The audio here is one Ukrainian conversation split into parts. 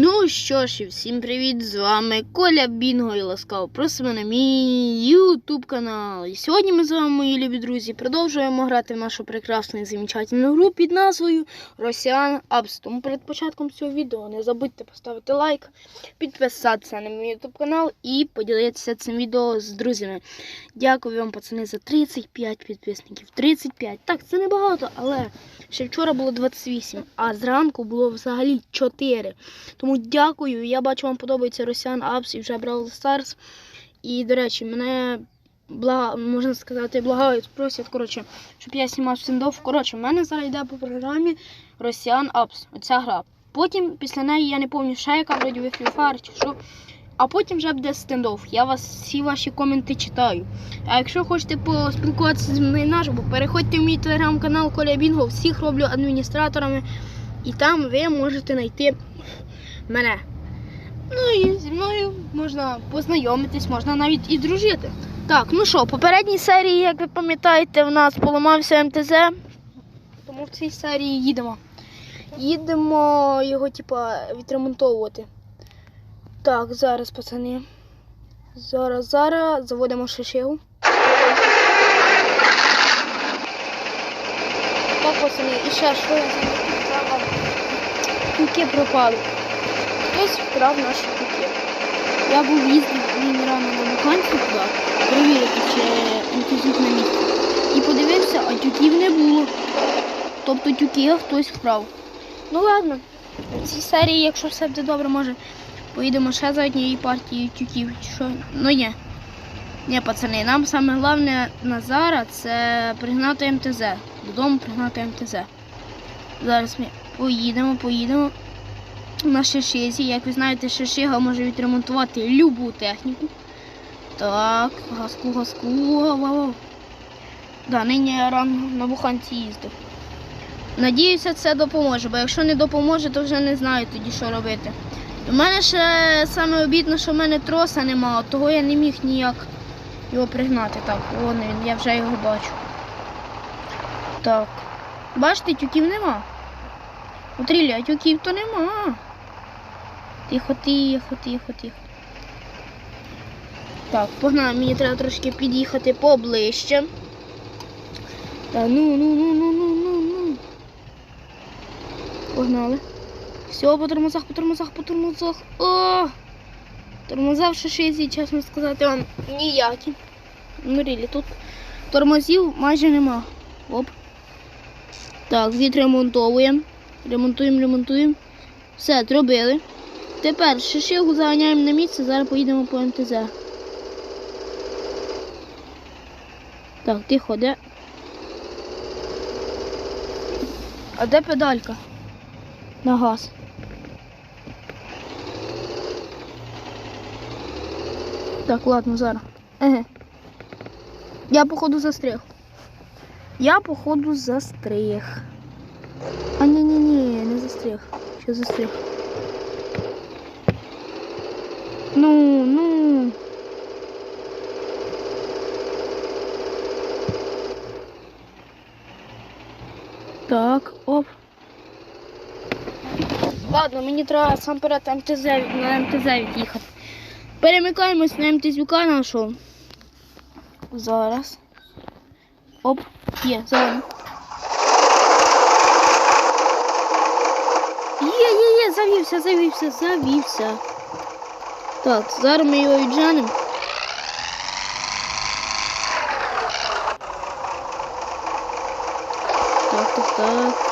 Ну що ж, і всім привіт! З вами Коля Бінго і ласкаво просимо на мій YouTube канал. І сьогодні ми з вами, мої любі друзі, продовжуємо грати в нашу прекрасну і замечательну гру під назвою Росіян Апс. Тому перед початком цього відео не забудьте поставити лайк, підписатися на мій YouTube канал і поділитися цим відео з друзями. Дякую вам, пацани, за 35 підписників. 35. Так, це небагато, але ще вчора було 28, а зранку було взагалі 4. Тому дякую. Я бачу, вам подобається Росіян Апс і вже Brawl Stars. І, до речі, мене блага, можна сказати, благають, просять, коротше, щоб я знімав стендов. Коротше, в мене зараз йде по програмі Росіян Апс. Оця гра. Потім після неї я не пам'ятаю, ще яка вроді ви Free Fire чи що. А потім вже буде стендов. Я вас всі ваші коменти читаю. А якщо хочете поспілкуватися зі мною наживо, переходьте в мій телеграм-канал Коля Бінго. Всіх роблю адміністраторами. І там ви можете знайти мене. Ну і зі мною можна познайомитись, можна навіть і дружити. Так, ну що, в попередній серії, як ви пам'ятаєте, в нас поламався МТЗ. Тому в цій серії їдемо. Їдемо його, типа, відремонтовувати. Так, зараз, пацани. Зараз, зараз заводимо шишигу. Так, пацани, і ще що я замітив, треба. Тюки пропали. Хтось вкрав наші тюки. Я був їздив він рано на механці туди, перевірити, чи МТЗ на місці. І подивився, а тюків не було. Тобто тюки хтось вкрав. Ну ладно, в цій серії, якщо все буде добре, може поїдемо ще за однією партією тюків. Що? Ну ні. Ні, пацани, нам саме головне на зараз це пригнати МТЗ. Додому пригнати МТЗ. Зараз ми поїдемо, поїдемо на шишизі. Як ви знаєте, шишига може відремонтувати любу техніку. Так, газку, газку. Да, нині я рано на буханці їздив. Надіюся, це допоможе, бо якщо не допоможе, то вже не знаю тоді, що робити. У мене ще саме обідно, що в мене троса немає, того я не міг ніяк його пригнати. Так, вон він, я вже його бачу. Так. Бачите, тюків нема. А тюків то нема. Тихо, тихо, тихо, тихо. Так, погнали, мені треба трошки під'їхати поближче. Та ну, ну, ну, ну, ну, ну, ну. Погнали. Все, по тормозах, по тормозах, по тормозах. О! Тормоза в шишизі, чесно сказати, вам ніякі. Ну, тут тормозів майже нема. Оп. Так, відремонтовуємо. Ремонтуємо, ремонтуємо. Все, зробили. Тепер шишигу заганяємо на місце, зараз поїдемо по МТЗ. Так, тихо, де? А де педалька? На газ. Так, ладно, зараз. Еге. Я походу застряг. Я походу застряг. А ні, ні, ні, не застряг. Що застряг? Ну, ну. Так, оп. Ладно, мені треба сам перед МТЗ, на МТЗ від'їхати. Перемикаємось на МТЗюка нашого. Зараз. Оп, є, зелено. Є, є, є, завівся, завівся, завівся. Так, зараз ми його відженемо. Так, так, так.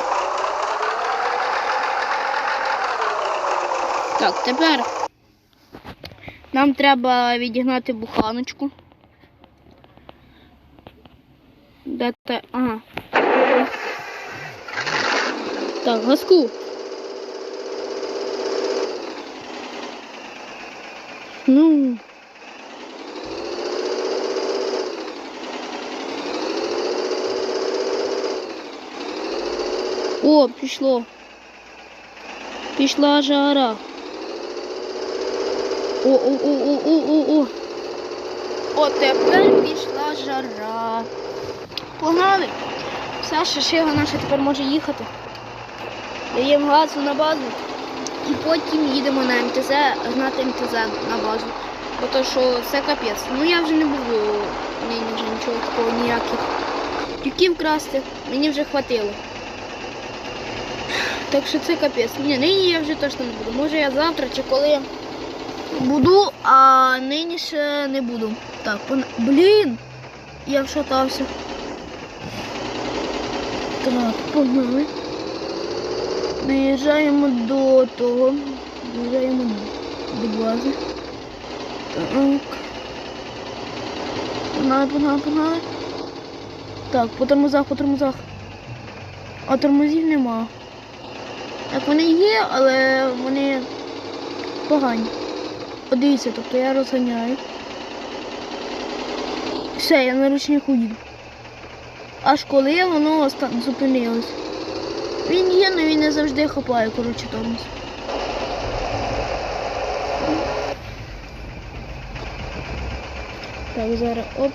Так, тепер нам треба відігнати буханочку. Де те? Ага. Так, газку. Ну. О, пішло. Пішла жара. О, о, тепер пішла жара. Погнали. Все, шишига наша тепер може їхати. Даємо газу на базу. І потім їдемо на МТЗ, гнати МТЗ на базу. Бо то, що це капець. Ну я вже не буду нині вже нічого такого ніяких тюків красти. Мені вже хватило. Так що це капець. Ні, нині я вже точно не буду. Може я завтра чи коли буду, а нині ще не буду. Так, пон... блін! Я вшатався. Так, погнали. Доїжджаємо до того. Доїжджаємо до бази. Так. Погнали, погнали, погнали. Так, по тормозах, по тормозах. А тормозів нема. Так, вони є, але вони погані. От дивіться, тобто я розганяю. Все, я на ручнику їду. Аж коли воно зупинилось. Він є, але він не завжди хапає, коротше, тормоз. Так, зараз оп.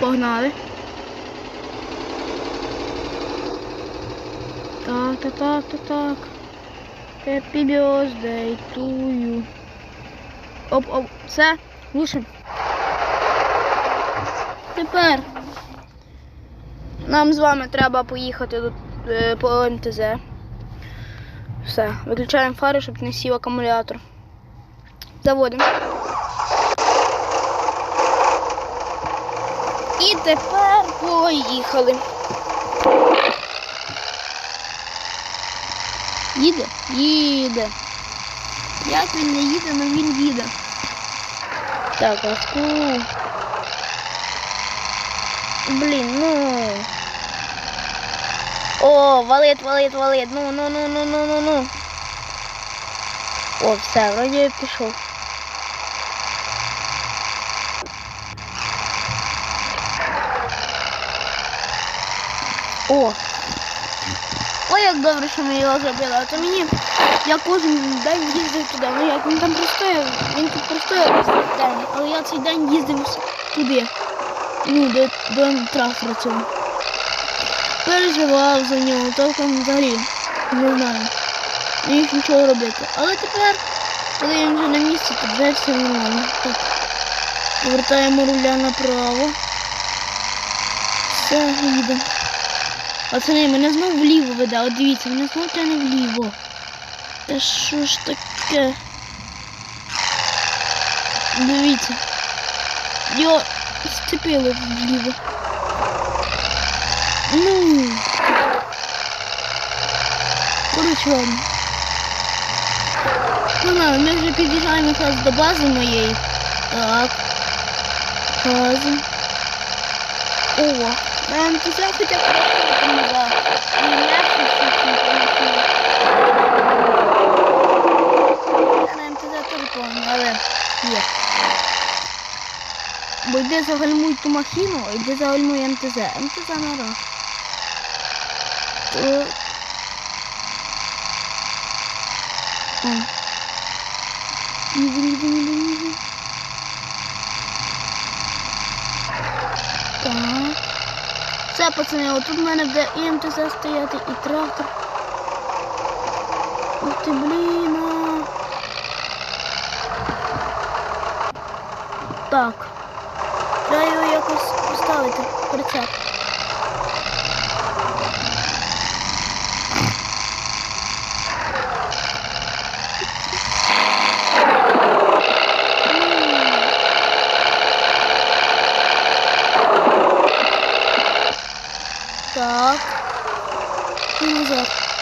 Погнали. Так, так, так, так, так. Happy birthday to you. Оп, оп, все, глушим. Тепер нам з вами треба поїхати до, е, по МТЗ. Все, виключаємо фари, щоб не сів акумулятор. Заводимо. І тепер поїхали. Їде? Їде. Як він не їде, але він їде. Так, ласку. Блін, ну. О, валит, валит, валит. Ну, ну, ну, ну, ну, ну, ну. О, все, вроді пішов. О! Ой, як добре, що ми його зробили. А то мені я кожен день їздив туди. Ну як він там простояв, він тут простояв день. Але я цей день їздив туди. Ну, до, до трактора цього. Переживав за нього, толком взагалі не знаю. Не міг нічого робити. Але тепер, коли він вже на місці, то вже все нормально. Так. Повертаємо руля направо. Все, їдемо. Пацани, мене знов вліво веде. От дивіться, мене знов тяне вліво. Та що ж таке? Дивіться. Його зцепило вліво. Ну. Коротше, ладно. Ну, на, ми вже під'їжджаємо якраз до бази моєї. Так. База. О, нам тут хоча б теж помню, але. Бо йде загальмуй ту махіну, а йде загальмуй МТЗ. МТЗ на Так. О. Їдем, їдем, їдем. Все, пацани, отут в мене буде і МТЗ стояти, і трактор. Ух ти, блін. Так. Треба його якось поставити, прицеп. Так. І назад. Тут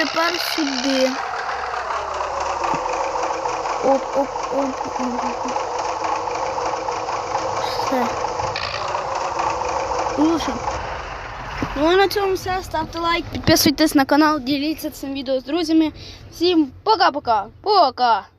тепер сюди. Оп, оп, оп, оп. оп. Все. Лучше. Ну а на цьому все. Ставте лайк, підписуйтесь на канал, діліться цим відео з друзями. Всім пока-пока. Пока!